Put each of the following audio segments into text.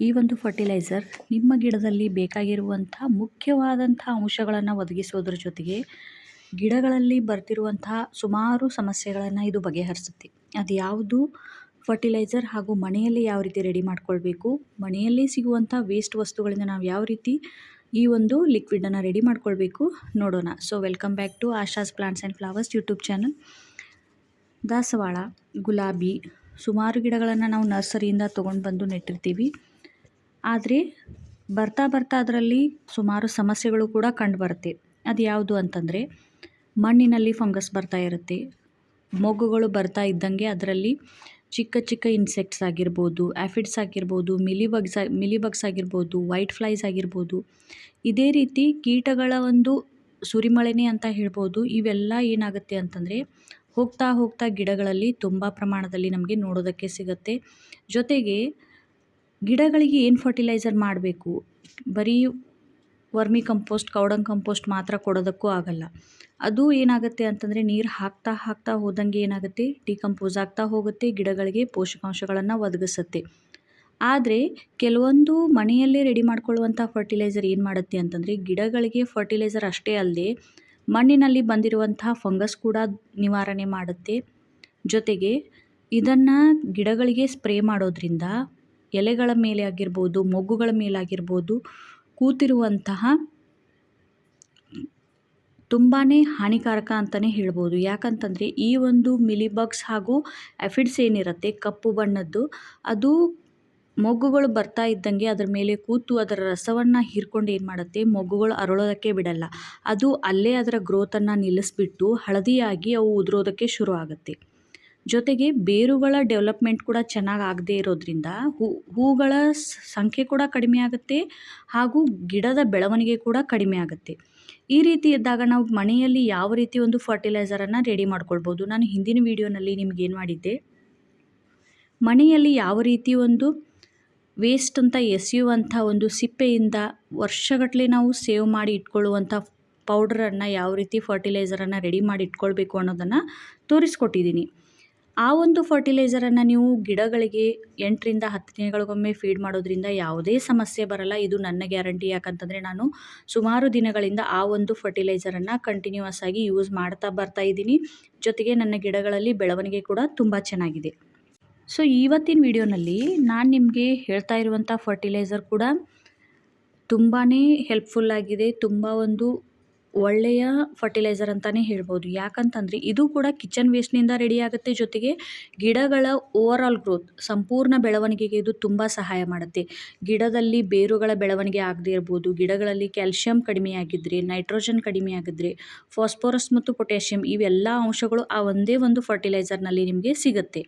ಈ ಒಂದು ಫರ್ಟಿಲೈಸರ್ ನಿಮ್ಮ ಗಿಡದಲ್ಲಿ ಬೇಕಾಗಿರುವಂಥ ಮುಖ್ಯವಾದಂಥ ಅಂಶಗಳನ್ನು ಒದಗಿಸೋದ್ರ ಜೊತೆಗೆ ಗಿಡಗಳಲ್ಲಿ ಬರ್ತಿರುವಂತಹ ಸುಮಾರು ಸಮಸ್ಯೆಗಳನ್ನು ಇದು ಬಗೆಹರಿಸುತ್ತೆ. ಅದು ಯಾವುದು? ಫರ್ಟಿಲೈಸರ್ ಹಾಗೂ ಮನೆಯಲ್ಲಿ ಯಾವ ರೀತಿ ರೆಡಿ ಮಾಡ್ಕೊಳ್ಬೇಕು? ಮನೆಯಲ್ಲಿ ಸಿಗುವಂಥ ವೇಸ್ಟ್ ವಸ್ತುಗಳಿಂದ ನಾವು ಯಾವ ರೀತಿ ಈ ಒಂದು ಲಿಕ್ವಿಡನ್ನು ರೆಡಿ ಮಾಡ್ಕೊಳ್ಬೇಕು? ನೋಡೋಣ. So welcome back to Asha's plants and flowers YouTube channel ದಾಸವಾಳ, ಗುಲಾಬಿ, ಸುಮಾರು ಗಿಡಗಳನ್ನು ನಾವು ನರ್ಸರಿಯಿಂದ ತೊಗೊಂಡು ಬಂದು ನೆಟ್ಟಿರ್ತೀವಿ. ಆದರೆ ಬರ್ತಾ ಬರ್ತಾ ಅದರಲ್ಲಿ ಸುಮಾರು ಸಮಸ್ಯೆಗಳು ಕೂಡ ಕಂಡುಬರುತ್ತೆ. ಅದು ಯಾವುದು ಅಂತಂದರೆ ಮಣ್ಣಿನಲ್ಲಿ ಫಂಗಸ್ ಬರ್ತಾ ಇರುತ್ತೆ. ಮೊಗ್ಗುಗಳು ಬರ್ತಾ ಇದ್ದಂಗೆ ಅದರಲ್ಲಿ ಚಿಕ್ಕ ಚಿಕ್ಕ ಇನ್ಸೆಕ್ಟ್ಸ್ ಆಗಿರ್ಬೋದು ಆ್ಯಫಿಡ್ಸ್ ಆಗಿರ್ಬೋದು ಮಿಲಿಬಗ್ಸ್ ಮಿಲಿಬಗ್ಸ್ ಆಗಿರ್ಬೋದು ವೈಟ್ ಫ್ಲೈಸ್ ಆಗಿರ್ಬೋದು. ಇದೇ ರೀತಿ ಕೀಟಗಳ ಒಂದು ಸುರಿಮಳೆನೇ ಅಂತ ಹೇಳ್ಬೋದು. ಇವೆಲ್ಲ ಏನಾಗುತ್ತೆ ಅಂತಂದರೆ ಹೋಗ್ತಾ ಹೋಗ್ತಾ ಗಿಡಗಳಲ್ಲಿ ತುಂಬ ಪ್ರಮಾಣದಲ್ಲಿ ನಮಗೆ ನೋಡೋದಕ್ಕೆ ಸಿಗುತ್ತೆ. ಜೊತೆಗೆ ಗಿಡಗಳಿಗೆ ಏನು ಫರ್ಟಿಲೈಸರ್ ಮಾಡಬೇಕು? ಬರೀ ವರ್ಮಿ ಕಂಪೋಸ್ಟ್ ಕೌಡಂಗ್ ಕಂಪೋಸ್ಟ್ ಮಾತ್ರ ಕೊಡೋದಕ್ಕೂ ಆಗಲ್ಲ. ಅದು ಏನಾಗುತ್ತೆ ಅಂತಂದರೆ ನೀರು ಹಾಕ್ತಾ ಹಾಕ್ತಾ ಹೋದಂಗೆ ಏನಾಗುತ್ತೆ? ಡಿಕಂಪೋಸ್ ಆಗ್ತಾ ಹೋಗುತ್ತೆ, ಗಿಡಗಳಿಗೆ ಪೋಷಕಾಂಶಗಳನ್ನು ಒದಗಿಸುತ್ತೆ. ಆದರೆ ಕೆಲವೊಂದು ಮನೆಯಲ್ಲೇ ರೆಡಿ ಮಾಡ್ಕೊಳ್ಳುವಂಥ ಫರ್ಟಿಲೈಸರ್ ಏನು ಮಾಡುತ್ತೆ ಅಂತಂದರೆ ಗಿಡಗಳಿಗೆ ಫರ್ಟಿಲೈಸರ್ ಅಷ್ಟೇ ಅಲ್ಲದೆ ಮಣ್ಣಿನಲ್ಲಿ ಬಂದಿರುವಂತಹ ಫಂಗಸ್ ಕೂಡ ನಿವಾರಣೆ ಮಾಡುತ್ತೆ. ಜೊತೆಗೆ ಇದನ್ನು ಗಿಡಗಳಿಗೆ ಸ್ಪ್ರೇ ಮಾಡೋದ್ರಿಂದ ಎಲೆಗಳ ಮೇಲೆ ಆಗಿರ್ಬೋದು, ಮೊಗ್ಗುಗಳ ಮೇಲಾಗಿರ್ಬೋದು ಕೂತಿರುವಂತಹ ತುಂಬಾ ಹಾನಿಕಾರಕ ಅಂತಲೇ ಹೇಳ್ಬೋದು. ಯಾಕಂತಂದರೆ ಈ ಒಂದು ಮಿಲಿಬಗ್ಸ್ ಹಾಗೂ ಎಫಿಡ್ಸ್ ಏನಿರುತ್ತೆ, ಕಪ್ಪು ಬಣ್ಣದ್ದು, ಅದು ಮೊಗ್ಗುಗಳು ಬರ್ತಾ ಇದ್ದಂಗೆ ಅದರ ಮೇಲೆ ಕೂತು ಅದರ ರಸವನ್ನು ಹೀರ್ಕೊಂಡು ಏನು ಮಾಡುತ್ತೆ, ಮೊಗ್ಗುಗಳು ಅರಳೋದಕ್ಕೆ ಬಿಡಲ್ಲ. ಅದು ಅಲ್ಲೇ ಅದರ ಗ್ರೋತನ್ನು ನಿಲ್ಲಿಸ್ಬಿಟ್ಟು ಹಳದಿಯಾಗಿ ಅವು ಉದುರೋದಕ್ಕೆ ಶುರು ಆಗುತ್ತೆ ಜೊತೆಗೆ ಬೇರುಗಳ ಡೆವಲಪ್ಮೆಂಟ್ ಕೂಡ ಚೆನ್ನಾಗಿ ಆಗದೇ ಇರೋದ್ರಿಂದ ಹೂ, ಹೂಗಳ ಸಂಖ್ಯೆ ಕೂಡ ಕಡಿಮೆ ಆಗುತ್ತೆ ಹಾಗೂ ಗಿಡದ ಬೆಳವಣಿಗೆ ಕೂಡ ಕಡಿಮೆ ಆಗುತ್ತೆ. ಈ ರೀತಿ ಇದ್ದಾಗ ನಾವು ಮನೆಯಲ್ಲಿ ಯಾವ ರೀತಿ ಒಂದು ಫರ್ಟಿಲೈಸರನ್ನು ರೆಡಿ ಮಾಡ್ಕೊಳ್ಬೋದು? ನಾನು ಹಿಂದಿನ ವೀಡಿಯೋನಲ್ಲಿ ಏನು ಮಾಡಿದ್ದೆ? ಮನೆಯಲ್ಲಿ ಯಾವ ರೀತಿ ಒಂದು ವೇಸ್ಟ್ ಅಂತ ಎಸೆಯುವಂಥ ಒಂದು ಸಿಪ್ಪೆಯಿಂದ ವರ್ಷಗಟ್ಟಲೆ ನಾವು ಸೇವ್ ಮಾಡಿ ಇಟ್ಕೊಳ್ಳುವಂಥ ಪೌಡ್ರನ್ನು ಯಾವ ರೀತಿ ಫರ್ಟಿಲೈಸರನ್ನು ರೆಡಿ ಮಾಡಿ ಇಟ್ಕೊಳ್ಬೇಕು ಅನ್ನೋದನ್ನು ತೋರಿಸ್ಕೊಟ್ಟಿದ್ದೀನಿ. ಆ ಒಂದು ಫರ್ಟಿಲೈಸರನ್ನು ನೀವು ಗಿಡಗಳಿಗೆ ಎಂಟರಿಂದ ಹತ್ತು ದಿನಗಳಿಗೊಮ್ಮೆ ಫೀಡ್ ಮಾಡೋದ್ರಿಂದ ಯಾವುದೇ ಸಮಸ್ಯೆ ಬರಲ್ಲ. ಇದು ನನ್ನ ಗ್ಯಾರಂಟಿ ಯಾಕಂತಂದರೆ ನಾನು ಸುಮಾರು ದಿನಗಳಿಂದ ಆ ಒಂದು ಫರ್ಟಿಲೈಸರನ್ನು ಕಂಟಿನ್ಯೂಸ್ ಆಗಿ ಯೂಸ್ ಮಾಡ್ತಾ ಬರ್ತಾ ಇದ್ದೀನಿ. ಜೊತೆಗೆ ನನ್ನ ಗಿಡಗಳಲ್ಲಿ ಬೆಳವಣಿಗೆ ಕೂಡ ತುಂಬ ಚೆನ್ನಾಗಿದೆ. ಸೊ ಇವತ್ತಿನ ವಿಡಿಯೋನಲ್ಲಿ ನಾನು ನಿಮಗೆ ಹೇಳ್ತಾ ಇರುವಂಥ ಫರ್ಟಿಲೈಸರ್ ಕೂಡ ತುಂಬಾ ಹೆಲ್ಪ್ಫುಲ್ಲಾಗಿದೆ ತುಂಬ ಒಂದು ಒಳ್ಳೆಯ ಫರ್ಟಿಲೈಸರ್ ಅಂತಲೇ ಹೇಳ್ಬೋದು. ಯಾಕಂತಂದರೆ ಇದು ಕೂಡ ಕಿಚನ್ ವೇಸ್ಟ್ನಿಂದ ರೆಡಿ ಆಗುತ್ತೆ. ಜೊತೆಗೆ ಗಿಡಗಳ ಓವರ್ ಆಲ್ ಗ್ರೋತ್ ಸಂಪೂರ್ಣ ಬೆಳವಣಿಗೆಗೆ ಇದು ತುಂಬ ಸಹಾಯ ಮಾಡುತ್ತೆ. ಗಿಡದಲ್ಲಿ ಬೇರುಗಳ ಬೆಳವಣಿಗೆ ಆಗದೇ ಇರ್ಬೋದು. ಗಿಡಗಳಲ್ಲಿ ಕ್ಯಾಲ್ಶಿಯಂ ಕಡಿಮೆಯಾಗಿದ್ದರೆ ನೈಟ್ರೋಜನ್ ಕಡಿಮೆಯಾಗಿದ್ದರೆ ಫಾಸ್ಫೋರಸ್ ಮತ್ತು ಪೊಟ್ಯಾಷಿಯಂ ಇವೆಲ್ಲ ಅಂಶಗಳು ಆ ಒಂದೇ ಒಂದು ಫರ್ಟಿಲೈಸರ್ನಲ್ಲಿ ನಿಮಗೆ ಸಿಗುತ್ತೆ.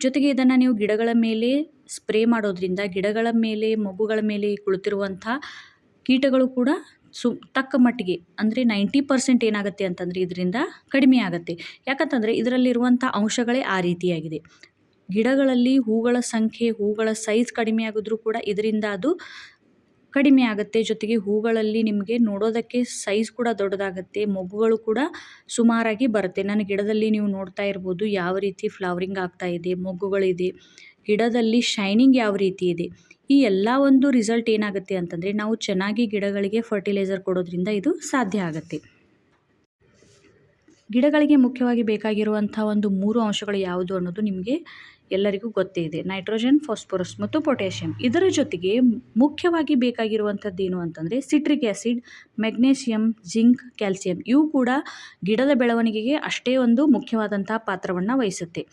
ಜೊತೆಗೆ ಇದನ್ನು ನೀವು ಗಿಡಗಳ ಮೇಲೆ ಸ್ಪ್ರೇ ಮಾಡೋದ್ರಿಂದ, ಗಿಡಗಳ ಮೇಲೆ ಮೊಗ್ಗುಗಳ ಮೇಲೆ ಕುಳಿತಿರುವಂಥ ಕೀಟಗಳು ಕೂಡ ಸು ತಕ್ಕ ಮಟ್ಟಿಗೆ ಅಂದರೆ ನೈಂಟಿ ಪರ್ಸೆಂಟ್ ಏನಾಗುತ್ತೆ ಅಂತಂದರೆ ಇದರಿಂದ ಕಡಿಮೆ ಆಗುತ್ತೆ. ಯಾಕಂತಂದರೆ ಇದರಲ್ಲಿರುವಂಥ ಅಂಶಗಳೇ ಆ ರೀತಿಯಾಗಿದೆ. ಗಿಡಗಳಲ್ಲಿ ಹೂಗಳ ಸಂಖ್ಯೆ, ಹೂಗಳ ಸೈಜ್ ಕಡಿಮೆ ಆಗಿದ್ರೂ ಕೂಡ ಇದರಿಂದ ಅದು ಕಡಿಮೆ ಆಗುತ್ತೆ. ಜೊತೆಗೆ ಹೂಗಳಲ್ಲಿ ನಿಮಗೆ ನೋಡೋದಕ್ಕೆ ಸೈಜ್ ಕೂಡ ದೊಡ್ಡದಾಗುತ್ತೆ. ಮೊಗ್ಗುಗಳು ಕೂಡ ಸುಮಾರಾಗಿ ಬರುತ್ತೆ. ನನ್ನ ಗಿಡದಲ್ಲಿ ನೀವು ನೋಡ್ತಾ ಇರ್ಬೋದು ಯಾವ ರೀತಿ ಫ್ಲವರಿಂಗ್ ಆಗ್ತಾ ಇದೆ, ಮೊಗ್ಗುಗಳಿದೆ. ಗಿಡದಲ್ಲಿ ಶೈನಿಂಗ್ ಯಾವ ರೀತಿ ಇದೆ? ಈ ಎಲ್ಲ ಒಂದು ರಿಸಲ್ಟ್ ಏನಾಗುತ್ತೆ ಅಂತಂದರೆ, ನಾವು ಚೆನ್ನಾಗಿ ಗಿಡಗಳಿಗೆ ಫರ್ಟಿಲೈಸರ್ ಕೊಡೋದ್ರಿಂದ ಇದು ಸಾಧ್ಯ ಆಗುತ್ತೆ. ಗಿಡಗಳಿಗೆ ಮುಖ್ಯವಾಗಿ ಬೇಕಾಗಿರುವಂಥ ಒಂದು ಮೂರು ಅಂಶಗಳು ಯಾವುದು ಅನ್ನೋದು ನಿಮಗೆ ಎಲ್ಲರಿಗೂ ಗೊತ್ತೇ ಇದೆ. ನೈಟ್ರೋಜನ್ ಫಾಸ್ಫರಸ್ ಮತ್ತು ಪೊಟ್ಯಾಷಿಯಂ ಇದರ ಜೊತೆಗೆ ಮುಖ್ಯವಾಗಿ ಬೇಕಾಗಿರುವಂಥದ್ದು ಏನು ಅಂತಂದರೆ citric acid magnesium zinc calcium ಇವು ಕೂಡ ಗಿಡದ ಬೆಳವಣಿಗೆಗೆ ಅಷ್ಟೇ ಒಂದು ಮುಖ್ಯವಾದಂಥ ಪಾತ್ರವನ್ನು ವಹಿಸುತ್ತೆ.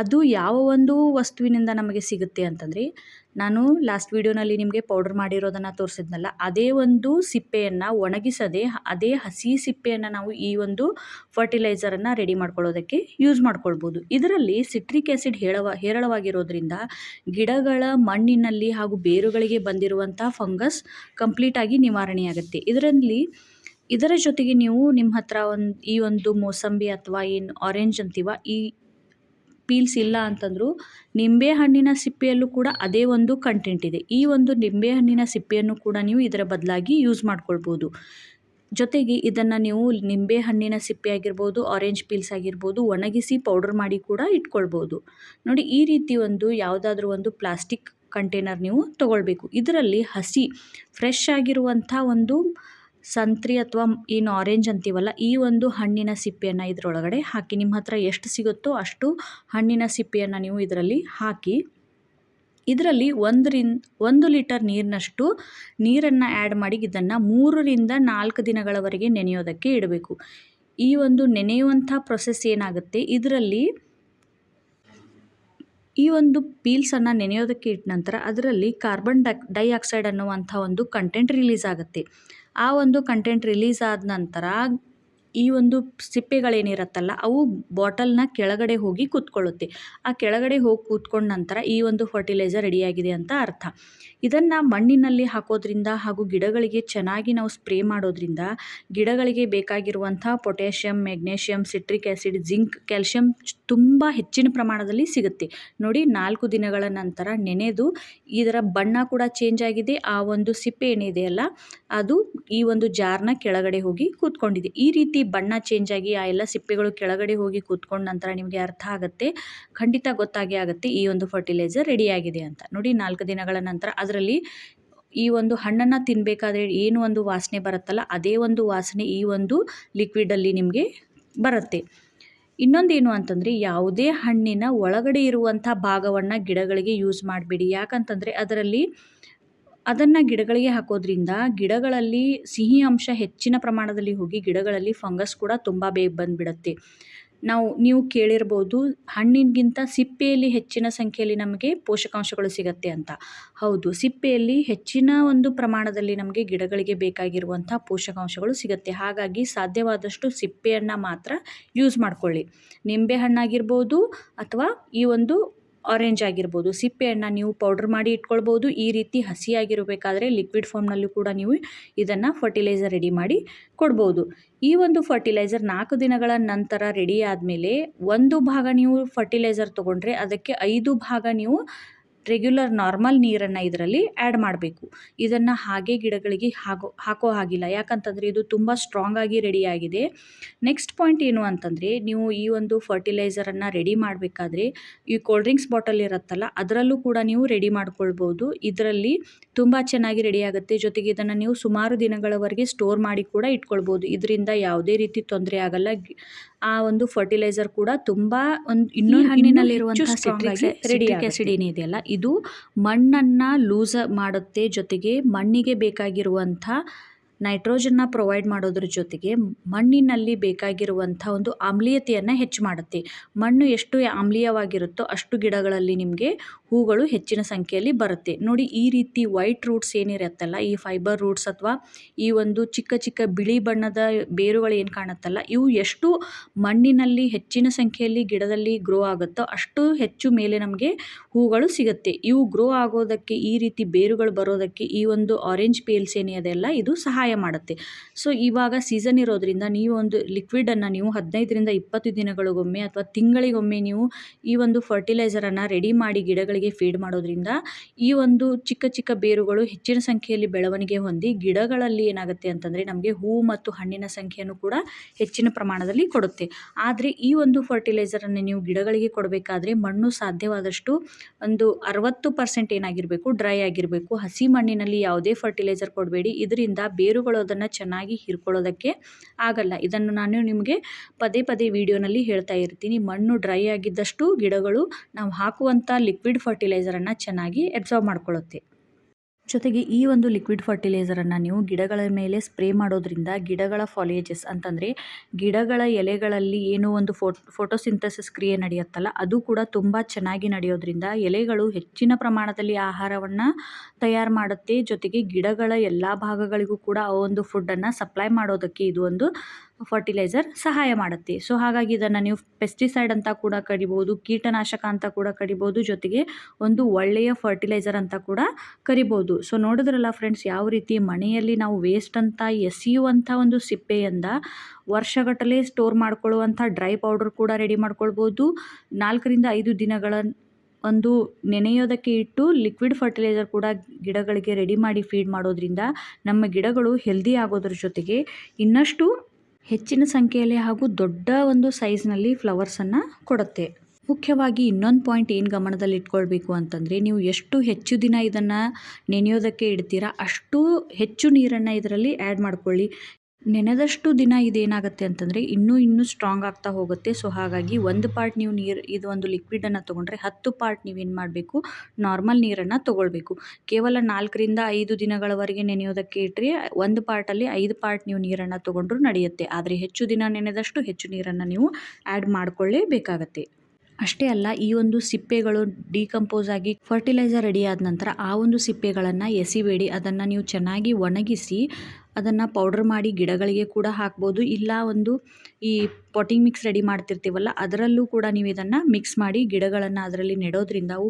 ಅದು ಯಾವ ಒಂದು ವಸ್ತುವಿನಿಂದ ನಮಗೆ ಸಿಗುತ್ತೆ ಅಂತಂದರೆ, ನಾನು ಲಾಸ್ಟ್ ವೀಡಿಯೋನಲ್ಲಿ ನಿಮಗೆ ಪೌಡರ್ ಮಾಡಿರೋದನ್ನು ತೋರಿಸಿದ್ನಲ್ಲ, ಅದೇ ಒಂದು ಸಿಪ್ಪೆಯನ್ನು ಒಣಗಿಸದೆ, ಅದೇ ಹಸಿ ಸಿಪ್ಪೆಯನ್ನು ನಾವು ಈ ಒಂದು ಫರ್ಟಿಲೈಸರನ್ನು ರೆಡಿ ಮಾಡ್ಕೊಳ್ಳೋದಕ್ಕೆ ಯೂಸ್ ಮಾಡ್ಕೊಳ್ಬೋದು. ಇದರಲ್ಲಿ ಸಿಟ್ರಿಕ್ ಆ್ಯಸಿಡ್ ಹೇಳವ, ಹೇರಳವಾಗಿರೋದ್ರಿಂದ ಗಿಡಗಳ ಮಣ್ಣಿನಲ್ಲಿ ಹಾಗೂ ಬೇರುಗಳಿಗೆ ಬಂದಿರುವಂಥ ಫಂಗಸ್ ಕಂಪ್ಲೀಟಾಗಿ ನಿವಾರಣೆಯಾಗುತ್ತೆ. ಇದರಲ್ಲಿ, ಇದರ ಜೊತೆಗೆ ನೀವು ನಿಮ್ಮ ಹತ್ರ ಒಂದು, ಈ ಒಂದು ಮೋಸಂಬಿ ಅಥವಾ ಏನು ಆರೆಂಜ್ ಅಂತೀವ, ಈ ಪೀಲ್ಸ್ ಇಲ್ಲ ಅಂತಂದರೂ ನಿಂಬೆಹಣ್ಣಿನ ಸಿಪ್ಪೆಯಲ್ಲೂ ಕೂಡ ಅದೇ ಒಂದು ಕಂಟೆಂಟ್ ಇದೆ. ಈ ಒಂದು ನಿಂಬೆಹಣ್ಣಿನ ಸಿಪ್ಪೆಯನ್ನು ಕೂಡ ನೀವು ಇದರ ಬದಲಾಗಿ ಯೂಸ್ ಮಾಡ್ಕೊಳ್ಬೋದು. ಜೊತೆಗೆ ಇದನ್ನು ನೀವು ನಿಂಬೆಹಣ್ಣಿನ ಸಿಪ್ಪೆ ಆಗಿರ್ಬೋದು ಆರೆಂಜ್ ಪೀಲ್ಸ್ ಆಗಿರ್ಬೋದು, ಒಣಗಿಸಿ ಪೌಡರ್ ಮಾಡಿ ಕೂಡ ಇಟ್ಕೊಳ್ಬೋದು. ನೋಡಿ, ಈ ರೀತಿ ಒಂದು ಯಾವುದಾದ್ರೂ ಒಂದು ಪ್ಲಾಸ್ಟಿಕ್ ಕಂಟೈನರ್ ನೀವು ತಗೊಳ್ಬೇಕು. ಇದರಲ್ಲಿ ಹಸಿ ಫ್ರೆಶ್ ಆಗಿರುವಂಥ ಒಂದು ಸಂತ್ರಿ ಅಥವಾ ಏನು ಆರೆಂಜ್ ಅಂತೀವಲ್ಲ, ಈ ಒಂದು ಹಣ್ಣಿನ ಸಿಪ್ಪೆಯನ್ನು ಇದರೊಳಗಡೆ ಹಾಕಿ. ನಿಮ್ಮ ಹತ್ರ ಎಷ್ಟು ಸಿಗುತ್ತೋ ಅಷ್ಟು ಹಣ್ಣಿನ ಸಿಪ್ಪೆಯನ್ನು ನೀವು ಇದರಲ್ಲಿ ಹಾಕಿ. ಇದರಲ್ಲಿ ಒಂದರಿಂದ ಒಂದು ಲೀಟರ್ ನೀರಿನಷ್ಟು ನೀರನ್ನು ಆ್ಯಡ್ ಮಾಡಿ ಇದನ್ನು ಮೂರರಿಂದ ನಾಲ್ಕು ದಿನಗಳವರೆಗೆ ನೆನೆಯೋದಕ್ಕೆ ಇಡಬೇಕು. ಈ ಒಂದು ನೆನೆಯುವಂಥ ಪ್ರೊಸೆಸ್ ಏನಾಗುತ್ತೆ? ಇದರಲ್ಲಿ ಈ ಒಂದು ಪೀಲ್ಸನ್ನು ನೆನೆಯೋದಕ್ಕೆ ಇಟ್ಟ ನಂತರ ಅದರಲ್ಲಿ ಕಾರ್ಬನ್ ಡೈ ಡೈಆಕ್ಸೈಡ್ ಅನ್ನುವಂಥ ಒಂದು ಕಂಟೆಂಟ್ ರಿಲೀಸ್ ಆಗುತ್ತೆ. ಆ ಒಂದು ಕಂಟೆಂಟ್ ರಿಲೀಸ್ ಆದ ನಂತರ ಈ ಒಂದು ಸಿಪ್ಪೆಗಳೇನಿರುತ್ತಲ್ಲ, ಅವು ಬಾಟಲ್ನ ಕೆಳಗಡೆ ಹೋಗಿ ಕೂತ್ಕೊಳ್ಳುತ್ತೆ. ಆ ಕೆಳಗಡೆ ಹೋಗಿ ಕೂತ್ಕೊಂಡ ನಂತರ ಈ ಒಂದು ಫರ್ಟಿಲೈಸರ್ ರೆಡಿಯಾಗಿದೆ ಅಂತ ಅರ್ಥ. ಇದನ್ನು ಮಣ್ಣಿನಲ್ಲಿ ಹಾಕೋದ್ರಿಂದ ಹಾಗೂ ಗಿಡಗಳಿಗೆ ಚೆನ್ನಾಗಿ ನಾವು ಸ್ಪ್ರೇ ಮಾಡೋದ್ರಿಂದ ಗಿಡಗಳಿಗೆ ಬೇಕಾಗಿರುವಂಥ potassium, magnesium, citric acid zinc, calcium ತುಂಬ ಹೆಚ್ಚಿನ ಪ್ರಮಾಣದಲ್ಲಿ ಸಿಗುತ್ತೆ. ನೋಡಿ, ನಾಲ್ಕು ದಿನಗಳ ನಂತರ ನೆನೆದು ಇದರ ಬಣ್ಣ ಕೂಡ ಚೇಂಜ್ ಆಗಿದೆ. ಆ ಒಂದು ಸಿಪ್ಪೆ ಏನಿದೆಯಲ್ಲ, ಅದು ಈ ಒಂದು ಜಾರ್ನ ಕೆಳಗಡೆ ಹೋಗಿ ಕೂತ್ಕೊಂಡಿದೆ. ಈ ರೀತಿ ಬಣ್ಣ ಚೇಂಜ್ ಆಗಿ ಆ ಎಲ್ಲ ಸಿಪ್ಪೆಗಳು ಕೆಳಗಡೆ ಹೋಗಿ ಕೂತ್ಕೊಂಡ ನಂತರ ನಿಮಗೆ ಅರ್ಥ ಆಗುತ್ತೆ. ಖಂಡಿತ ಗೊತ್ತಾಗೇ ಆಗುತ್ತೆ ಈ ಒಂದು ಫರ್ಟಿಲೈಸರ್ ರೆಡಿಯಾಗಿದೆ ಅಂತ. ನೋಡಿ ನಾಲ್ಕು ದಿನಗಳ ನಂತರ ಅದರಲ್ಲಿ ಈ ಒಂದು ಹಣ್ಣನ್ನು ತಿನ್ನಬೇಕಾದ್ರೆ ಏನು ಒಂದು ವಾಸನೆ ಬರುತ್ತಲ್ಲ ಅದೇ ಒಂದು ವಾಸನೆ ಈ ಒಂದು ಲಿಕ್ವಿಡಲ್ಲಿ ನಿಮಗೆ ಬರುತ್ತೆ. ಇನ್ನೊಂದೇನು ಅಂತಂದರೆ ಯಾವುದೇ ಹಣ್ಣಿನ ಒಳಗಡೆ ಇರುವಂಥ ಭಾಗವನ್ನು ಗಿಡಗಳಿಗೆ ಯೂಸ್ ಮಾಡಬೇಡಿ. ಯಾಕಂತಂದರೆ ಅದರಲ್ಲಿ ಅದನ್ನು ಗಿಡಗಳಿಗೆ ಹಾಕೋದ್ರಿಂದ ಗಿಡಗಳಲ್ಲಿ ಸಿಹಿ ಅಂಶ ಹೆಚ್ಚಿನ ಪ್ರಮಾಣದಲ್ಲಿ ಹೋಗಿ ಗಿಡಗಳಲ್ಲಿ ಫಂಗಸ್ ಕೂಡ ತುಂಬ ಬೇಗ ಬಂದುಬಿಡುತ್ತೆ. ನಾವು, ನೀವು ಕೇಳಿರ್ಬೋದು, ಹಣ್ಣಿನಗಿಂತ ಸಿಪ್ಪೆಯಲ್ಲಿ ಹೆಚ್ಚಿನ ಸಂಖ್ಯೆಯಲ್ಲಿ ನಮಗೆ ಪೋಷಕಾಂಶಗಳು ಸಿಗುತ್ತೆ ಅಂತ. ಹೌದು, ಸಿಪ್ಪೆಯಲ್ಲಿ ಹೆಚ್ಚಿನ ಒಂದು ಪ್ರಮಾಣದಲ್ಲಿ ನಮಗೆ ಗಿಡಗಳಿಗೆ ಬೇಕಾಗಿರುವಂಥ ಪೋಷಕಾಂಶಗಳು ಸಿಗುತ್ತೆ. ಹಾಗಾಗಿ ಸಾಧ್ಯವಾದಷ್ಟು ಸಿಪ್ಪೆಯನ್ನು ಮಾತ್ರ ಯೂಸ್ ಮಾಡಿಕೊಳ್ಳಿ. ನಿಂಬೆ ಹಣ್ಣಾಗಿರ್ಬೋದು ಅಥವಾ ಈ ಒಂದು ಆರೆಂಜ್ ಆಗಿರ್ಬೋದು ಸಿಪ್ಪೆಯನ್ನು ನೀವು ಪೌಡ್ರ್ ಮಾಡಿ ಇಟ್ಕೊಳ್ಬೋದು, ಈ ರೀತಿ ಹಸಿಯಾಗಿರಬೇಕಾದ್ರೆ ಲಿಕ್ವಿಡ್ ಫಾರ್ಮ್ನಲ್ಲೂ ಕೂಡ ನೀವು ಇದನ್ನು ಫರ್ಟಿಲೈಸರ್ ರೆಡಿ ಮಾಡಿ ಕೊಡ್ಬೋದು. ಈ ಒಂದು ಫರ್ಟಿಲೈಸರ್ ನಾಲ್ಕು ದಿನಗಳ ನಂತರ ರೆಡಿ ಆದಮೇಲೆ ಒಂದು ಭಾಗ ನೀವು ಫರ್ಟಿಲೈಸರ್ ತೊಗೊಂಡ್ರೆ ಅದಕ್ಕೆ ಐದು ಭಾಗ ನೀವು ರೆಗ್ಯುಲರ್ ನಾರ್ಮಲ್ ನೀರನ್ನು ಇದರಲ್ಲಿ ಆ್ಯಡ್ ಮಾಡಬೇಕು. ಇದನ್ನು ಹಾಗೆ ಗಿಡಗಳಿಗೆ ಹಾಕೋ ಹಾಕೋ ಹಾಗಿಲ್ಲ. ಯಾಕಂತಂದರೆ ಇದು ತುಂಬ ಸ್ಟ್ರಾಂಗ್ ಆಗಿ ರೆಡಿಯಾಗಿದೆ ನೆಕ್ಸ್ಟ್ ಪಾಯಿಂಟ್ ಏನು ಅಂತಂದರೆ ನೀವು ಈ ಒಂದು ಫರ್ಟಿಲೈಸರನ್ನು ರೆಡಿ ಮಾಡಬೇಕಾದ್ರೆ ಈ ಕೋಲ್ಡ್ ಡ್ರಿಂಕ್ಸ್ ಬಾಟಲ್ ಇರುತ್ತಲ್ಲ, ಅದರಲ್ಲೂ ಕೂಡ ನೀವು ರೆಡಿ ಮಾಡ್ಕೊಳ್ಬೋದು. ಇದರಲ್ಲಿ ತುಂಬ ಚೆನ್ನಾಗಿ ರೆಡಿ ಆಗುತ್ತೆ. ಜೊತೆಗೆ ಇದನ್ನು ನೀವು ಸುಮಾರು ದಿನಗಳವರೆಗೆ ಸ್ಟೋರ್ ಮಾಡಿ ಕೂಡ ಇಟ್ಕೊಳ್ಬೋದು. ಇದರಿಂದ ಯಾವುದೇ ರೀತಿ ತೊಂದರೆ ಆಗಲ್ಲ. ಆ ಒಂದು ಫರ್ಟಿಲೈಸರ್ ಕೂಡ ತುಂಬಾ ಒಂದು ಇನ್ನೂ ಹಣ್ಣಿನಲ್ಲಿರುವಂತಹ ಸಿಟ್ರಿಕ್ ಏನಿದೆಯಲ್ಲ ಇದು ಮಣ್ಣನ್ನ ಲೂಸ್ ಮಾಡುತ್ತೆ ಜೊತೆಗೆ ಮಣ್ಣಿಗೆ ಬೇಕಾಗಿರುವಂಥ ನೈಟ್ರೋಜನ್ನ ಪ್ರೊವೈಡ್ ಮಾಡೋದ್ರ ಜೊತೆಗೆ ಮಣ್ಣಿನಲ್ಲಿ ಬೇಕಾಗಿರುವಂಥ ಒಂದು ಆಮ್ಲೀಯತೆಯನ್ನು ಹೆಚ್ಚು ಮಾಡುತ್ತೆ. ಮಣ್ಣು ಎಷ್ಟು ಆಮ್ಲೀಯವಾಗಿರುತ್ತೋ ಅಷ್ಟು ಗಿಡಗಳಲ್ಲಿ ನಿಮಗೆ ಹೂಗಳು ಹೆಚ್ಚಿನ ಸಂಖ್ಯೆಯಲ್ಲಿ ಬರುತ್ತೆ. ನೋಡಿ, ಈ ರೀತಿ ವೈಟ್ ರೂಟ್ಸ್ ಏನಿರುತ್ತಲ್ಲ, ಈ ಫೈಬರ್ ರೂಟ್ಸ್ ಅಥವಾ ಈ ಒಂದು ಚಿಕ್ಕ ಚಿಕ್ಕ ಬಿಳಿ ಬಣ್ಣದ ಬೇರುಗಳು ಏನು ಕಾಣುತ್ತಲ್ಲ, ಇವು ಎಷ್ಟು ಮಣ್ಣಿನಲ್ಲಿ ಹೆಚ್ಚಿನ ಸಂಖ್ಯೆಯಲ್ಲಿ ಗಿಡದಲ್ಲಿ ಗ್ರೋ ಆಗುತ್ತೋ ಅಷ್ಟು ಹೆಚ್ಚು ಮೇಲೆ ನಮಗೆ ಹೂಗಳು ಸಿಗುತ್ತೆ. ಇವು ಗ್ರೋ ಆಗೋದಕ್ಕೆ ಈ ರೀತಿ ಬೇರುಗಳು ಬರೋದಕ್ಕೆ ಈ ಒಂದು ಆರೆಂಜ್ ಪೇಲ್ಸ್ ಏನಿದೆಯಲ್ಲ ಇದು ಸಹಾಯ ಮಾಡುತ್ತೆ. ಸೊ ಇವಾಗ ಸೀಸನ್ ಇರೋದ್ರಿಂದ ನೀವು ಒಂದು ಲಿಕ್ವಿಡನ್ನು ನೀವು ಹದಿನೈದರಿಂದ ಇಪ್ಪತ್ತು ದಿನಗಳಿಗೊಮ್ಮೆ ಅಥವಾ ತಿಂಗಳಿಗೊಮ್ಮೆ ನೀವು ಈ ಒಂದು ಫರ್ಟಿಲೈಸರನ್ನು ರೆಡಿ ಮಾಡಿ ಗಿಡಗಳಿಗೆ ಫೀಡ್ ಮಾಡೋದ್ರಿಂದ ಈ ಒಂದು ಚಿಕ್ಕ ಚಿಕ್ಕ ಬೇರುಗಳು ಹೆಚ್ಚಿನ ಸಂಖ್ಯೆಯಲ್ಲಿ ಬೆಳವಣಿಗೆ ಹೊಂದಿ ಗಿಡಗಳಲ್ಲಿ ಏನಾಗುತ್ತೆ ಅಂತಂದರೆ ನಮಗೆ ಹೂ ಮತ್ತು ಹಣ್ಣಿನ ಸಂಖ್ಯೆಯನ್ನು ಕೂಡ ಹೆಚ್ಚಿನ ಪ್ರಮಾಣದಲ್ಲಿ ಕೊಡುತ್ತೆ. ಆದರೆ ಈ ಒಂದು ಫರ್ಟಿಲೈಸರನ್ನು ನೀವು ಗಿಡಗಳಿಗೆ ಕೊಡಬೇಕಾದ್ರೆ ಮಣ್ಣು ಸಾಧ್ಯವಾದಷ್ಟು ಒಂದು ಅರವತ್ತು ಪರ್ಸೆಂಟ್ ಏನಾಗಿರಬೇಕು ಡ್ರೈ ಆಗಿರಬೇಕು. ಹಸಿ ಮಣ್ಣಿನಲ್ಲಿ ಯಾವುದೇ ಫರ್ಟಿಲೈಸರ್ ಕೊಡಬೇಡಿ. ಇದರಿಂದ ಬೇರುಗಳು ಅದನ್ನು ಚೆನ್ನಾಗಿ ಹೀರ್ಕೊಳ್ಳೋದಕ್ಕೆ ಆಗಲ್ಲ. ಇದನ್ನು ನಾನು ನಿಮಗೆ ಪದೇ ಪದೇ ವಿಡಿಯೋನಲ್ಲಿ ಹೇಳ್ತಾ ಇರ್ತೀನಿ. ಮಣ್ಣು ಡ್ರೈ ಆಗಿದ್ದಷ್ಟು ಗಿಡಗಳು ನಾವು ಹಾಕುವಂಥ ಲಿಕ್ವಿಡ್ ಫರ್ಟಿಲೈಸರನ್ನು ಚೆನ್ನಾಗಿ ಎಬ್ಸಾರ್ಬ್ ಮಾಡ್ಕೊಳ್ಳುತ್ತೆ. ಜೊತೆಗೆ ಈ ಒಂದು ಲಿಕ್ವಿಡ್ ಫರ್ಟಿಲೈಸರನ್ನು ನೀವು ಗಿಡಗಳ ಮೇಲೆ ಸ್ಪ್ರೇ ಮಾಡೋದ್ರಿಂದ ಗಿಡಗಳ ಫಾಲಿಯೇಜಸ್ ಅಂತಂದರೆ ಗಿಡಗಳ ಎಲೆಗಳಲ್ಲಿ ಏನೋ ಒಂದು ಫೋಟ್ ಫೋಟೋಸಿಂಥಸಿಸ್ ಕ್ರಿಯೆ ನಡೆಯುತ್ತಲ್ಲ, ಅದು ಕೂಡ ತುಂಬ ಚೆನ್ನಾಗಿ ನಡೆಯೋದ್ರಿಂದ ಎಲೆಗಳು ಹೆಚ್ಚಿನ ಪ್ರಮಾಣದಲ್ಲಿ ಆಹಾರವನ್ನು ತಯಾರು ಮಾಡುತ್ತೆ. ಜೊತೆಗೆ ಗಿಡಗಳ ಎಲ್ಲ ಭಾಗಗಳಿಗೂ ಕೂಡ ಆ ಒಂದು ಫುಡ್ಡನ್ನು ಸಪ್ಲೈ ಮಾಡೋದಕ್ಕೆ ಇದು ಒಂದು ಫರ್ಟಿಲೈಸರ್ ಸಹಾಯ ಮಾಡುತ್ತೆ. ಸೊ ಹಾಗಾಗಿ ಇದನ್ನು ನೀವು ಪೆಸ್ಟಿಸೈಡ್ ಅಂತ ಕೂಡ ಕರಿಬೋದು, ಕೀಟನಾಶಕ ಅಂತ ಕೂಡ ಕರಿಬೋದು, ಜೊತೆಗೆ ಒಂದು ಒಳ್ಳೆಯ ಫರ್ಟಿಲೈಸರ್ ಅಂತ ಕೂಡ ಕರಿಬೋದು. ಸೊ ನೋಡಿದ್ರಲ್ಲ ಫ್ರೆಂಡ್ಸ್ ಯಾವ ರೀತಿ ಮನೆಯಲ್ಲಿ ನಾವು ವೇಸ್ಟ್ ಅಂತ, ಎಸೆಯುವಂಥ ಒಂದು ಸಿಪ್ಪೆಯಿಂದ ವರ್ಷಗಟ್ಟಲೆ ಸ್ಟೋರ್ ಮಾಡ್ಕೊಳ್ಳುವಂಥ ಡ್ರೈ ಪೌಡರ್ ಕೂಡ ರೆಡಿ ಮಾಡ್ಕೊಳ್ಬೋದು. ನಾಲ್ಕರಿಂದ ಐದು ದಿನಗಳ ಒಂದು ನೆನೆಯೋದಕ್ಕೆ ಇಟ್ಟು ಲಿಕ್ವಿಡ್ ಫರ್ಟಿಲೈಸರ್ ಕೂಡ ಗಿಡಗಳಿಗೆ ರೆಡಿ ಮಾಡಿ ಫೀಡ್ ಮಾಡೋದ್ರಿಂದ ನಮ್ಮ ಗಿಡಗಳು ಹೆಲ್ದಿ ಆಗೋದ್ರ ಜೊತೆಗೆ ಇನ್ನಷ್ಟು ಹೆಚ್ಚಿನ ಸಂಖ್ಯೆಯಲ್ಲಿ ಹಾಗೂ ದೊಡ್ಡ ಒಂದು ಸೈಜ್ನಲ್ಲಿ ಫ್ಲವರ್ಸನ್ನು ಕೊಡುತ್ತೆ. ಮುಖ್ಯವಾಗಿ ಇನ್ನೊಂದು ಪಾಯಿಂಟ್ ಏನು ಗಮನದಲ್ಲಿ ಇಟ್ಕೊಳ್ಬೇಕು ಅಂತಂದರೆ, ನೀವು ಎಷ್ಟು ಹೆಚ್ಚು ದಿನ ಇದನ್ನು ನೆನೆಯೋದಕ್ಕೆ ಇಡ್ತೀರಾ, ಅಷ್ಟು ಹೆಚ್ಚು ನೀರನ್ನು ಇದರಲ್ಲಿ ಆ್ಯಡ್ ಮಾಡ್ಕೊಳ್ಳಿ. ನೆನೆದಷ್ಟು ದಿನ ಇದೇನಾಗುತ್ತೆ ಅಂತಂದರೆ ಇನ್ನೂ ಇನ್ನೂ ಸ್ಟ್ರಾಂಗ್ ಆಗ್ತಾ ಹೋಗುತ್ತೆ. ಸೊ ಹಾಗಾಗಿ ಒಂದು ಪಾರ್ಟ್ ನೀವು ನೀರು, ಇದು ಒಂದು ಲಿಕ್ವಿಡನ್ನು ತೊಗೊಂಡ್ರೆ ಹತ್ತು ಪಾರ್ಟ್ ನೀವೇನು ಮಾಡಬೇಕು? ನಾರ್ಮಲ್ ನೀರನ್ನು ತೊಗೊಳ್ಬೇಕು. ಕೇವಲ ನಾಲ್ಕರಿಂದ ಐದು ದಿನಗಳವರೆಗೆ ನೆನೆಯೋದಕ್ಕೆ ಇಟ್ಟರೆ ಒಂದು ಪಾರ್ಟಲ್ಲಿ ಐದು ಪಾರ್ಟ್ ನೀವು ನೀರನ್ನು ತೊಗೊಂಡ್ರೂ ನಡೆಯುತ್ತೆ. ಆದರೆ ಹೆಚ್ಚು ದಿನ ನೆನೆದಷ್ಟು ಹೆಚ್ಚು ನೀರನ್ನು ನೀವು ಆ್ಯಡ್ ಮಾಡಿಕೊಳ್ಳೇಬೇಕಾಗತ್ತೆ. ಅಷ್ಟೇ ಅಲ್ಲ, ಈ ಒಂದು ಸಿಪ್ಪೆಗಳು ಡಿಕಂಪೋಸ್ ಆಗಿ ಫರ್ಟಿಲೈಸರ್ ರೆಡಿ ಆದ ನಂತರ ಆ ಒಂದು ಸಿಪ್ಪೆಗಳನ್ನು ಎಸಿಬೇಡಿ. ಅದನ್ನು ನೀವು ಚೆನ್ನಾಗಿ ಒಣಗಿಸಿ ಅದನ್ನು ಪೌಡ್ರ್ ಮಾಡಿ ಗಿಡಗಳಿಗೆ ಕೂಡ ಹಾಕ್ಬೋದು. ಇಲ್ಲ ಒಂದು ಈ ಪಾಟಿಂಗ್ ಮಿಕ್ಸ್ ರೆಡಿ ಮಾಡ್ತಿರ್ತೀವಲ್ಲ, ಅದರಲ್ಲೂ ಕೂಡ ನೀವು ಇದನ್ನು ಮಿಕ್ಸ್ ಮಾಡಿ ಗಿಡಗಳನ್ನು ಅದರಲ್ಲಿ ನೆಡೋದ್ರಿಂದ ಅವು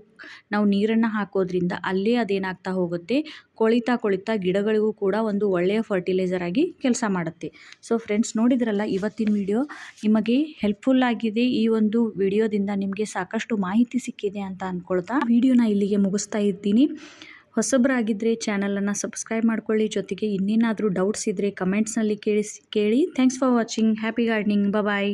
ನಾವು ನೀರನ್ನು ಹಾಕೋದ್ರಿಂದ ಅಲ್ಲೇ ಅದೇನಾಗ್ತಾ ಹೋಗುತ್ತೆ. ಕೊಳಿತಾ ಕೊಳಿತಾ ಗಿಡಗಳಿಗೂ ಕೂಡ ಒಂದು ಒಳ್ಳೆಯ ಫರ್ಟಿಲೈಸರ್ ಆಗಿ ಕೆಲಸ ಮಾಡುತ್ತೆ. ಸೊ ಫ್ರೆಂಡ್ಸ್ ನೋಡಿದ್ರಲ್ಲ ಇವತ್ತಿನ ವಿಡಿಯೋ ನಿಮಗೆ ಹೆಲ್ಪ್ಫುಲ್ ಆಗಿದೆ. ಈ ಒಂದು ವಿಡಿಯೋದಿಂದ ನಿಮಗೆ ಸಾಕಷ್ಟು ಮಾಹಿತಿ ಸಿಕ್ಕಿದೆ ಅಂತ ಅಂದ್ಕೊಳ್ತಾ ವಿಡಿಯೋನ ಇಲ್ಲಿಗೆ ಮುಗಿಸ್ತಾ ಇದ್ದೀನಿ. ಹೊಸಬರಾಗಿದ್ದರೆ ಚಾನಲನ್ನು ಸಬ್ಸ್ಕ್ರೈಬ್ ಮಾಡ್ಕೊಳ್ಳಿ. ಜೊತೆಗೆ ಇನ್ನೇನಾದರೂ ಡೌಟ್ಸ್ ಇದ್ದರೆ ಕಮೆಂಟ್ಸ್ನಲ್ಲಿ ಕೇಳಿಸಿ, ಕೇಳಿ. Thanks for watching happy gardening bye